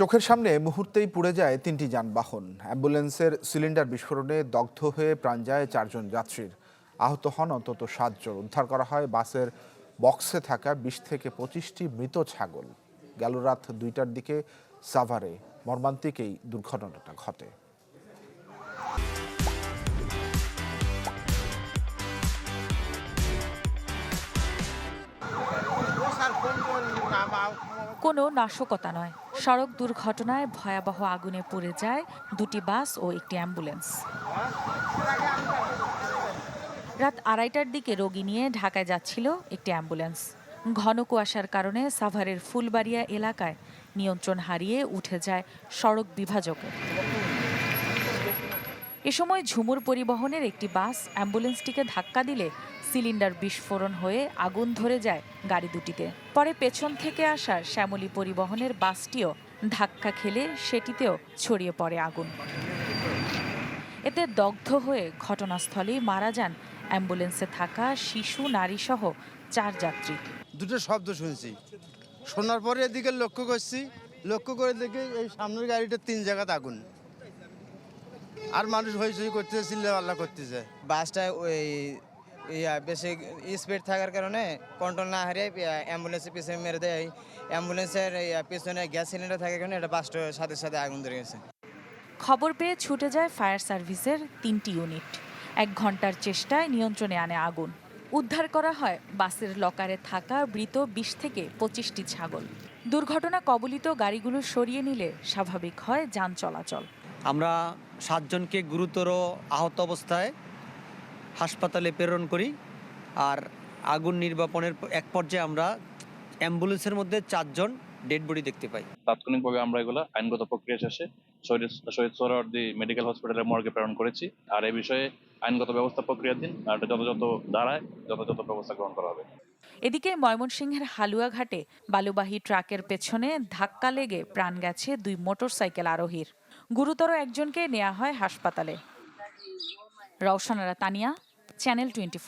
চোখের সামনে মুহূর্তেই পুড়ে যায় তিনটি যানবাহন। অ্যাম্বুলেন্সের সিলিন্ডার বিস্ফোরণে দগ্ধ হয়ে প্রাণ যায় চারজন যাত্রীর। আহত হন অন্তত সাতজন। উদ্ধার করা হয় বাসের বক্সে থাকা বিশ থেকে পঁচিশটি মৃত ছাগল। গেল রাত দুইটার দিকে সাভারে মর্মান্তিক এই দুর্ঘটনাটা ঘটে। কোনো নাশকতা নয়। সড়ক দুর্ঘটনায় ভয়াবহ আগুনে পড়ে যায় দুটি বাস ও একটি অ্যাম্বুলেন্স। রাত আড়াইটার দিকে রোগী নিয়ে ঢাকায় যাচ্ছিল একটি অ্যাম্বুলেন্স। ঘন কুয়াশার কারণে সাভারের ফুলবাড়িয়া এলাকায় নিয়ন্ত্রণ হারিয়ে উঠে যায় সড়ক বিভাজকে এ সময় ঝুমুর পরিবহনের একটি বাস অ্যাম্বুলেন্সটিকে ধাক্কা দিলে সিলিন্ডার বিস্ফোরণ হয়ে আগুন ধরে যায় গাড়ি দুটিতে। পরে পেছন থেকে আসা শ্যামলী পরিবহনের বাসটিও ধাক্কা খেলে সেটিতেও ছড়িয়ে পড়ে আগুন। এতে দগ্ধ হয়ে ঘটনাস্থলেই মারা যান অ্যাম্বুলেন্সে থাকা শিশু, নারীসহ চার যাত্রী। দুটো শব্দ শুনছি। শোনার পরে এদিকে লক্ষ্য করছি, লক্ষ্য করে দেখে এই সামনের গাড়িটা তিন জায়গাতে আগুন। আর মানুষ হইচই করতেছে চিল্লা পাল্লা করতেছে বাসটা ওই ইয়া বেশি স্পিড থাকার কারণে কন্ট্রোল না হারিয়ে অ্যাম্বুলেন্সের পিছনে মেরে দেয়। অ্যাম্বুলেন্সের পিছনে গ্যাস সিলিন্ডার থাকার কারণে এটা বাসটার সাথে সাথে আগুন ধরে গেছে। খবর পেয়ে ছুটে যায় ফায়ার সার্ভিসের তিনটি ইউনিট এক ঘণ্টার চেষ্টায় নিয়ন্ত্রণে আনে আগুন। উদ্ধার করা হয় বাসের লকারে থাকা মৃত বিশ থেকে পঁচিশটি ছাগল। দুর্ঘটনা কবলিত গাড়িগুলো সরিয়ে নিলে স্বাভাবিক হয় যান চলাচল। আমরা সাতজনকে গুরুতর আহত অবস্থায় হাসপাতালে প্রেরণ করি। আর আগুন নির্বাপনের এক পর্যায়ে আমরা অ্যাম্বুলেন্সের মধ্যে চারজন ডেড বডি দেখতে পাই। তাৎক্ষণিকভাবে আমরা এগুলো আইনগত প্রক্রিয়া শেষে শহীদ সোহরাওয়ার্দী মেডিকেল হসপিটালের মর্গে প্রেরণ করেছি। আর এ বিষয়ে আইনগত ব্যবস্থা প্রক্রিয়াধীন, আর যথাযথ ধারায় যথাযথ ব্যবস্থা গ্রহণ করা হবে। এদিকে ময়মনসিংহের হালুয়াঘাটে বালুবাহী ট্রাকের পেছনে ধাক্কা লেগে প্রাণ গেছে দুই মোটরসাইকেল আরোহীর। গুরুতর একজনকে নেওয়া হয় হাসপাতালে। Roshanara Tania, channel twenty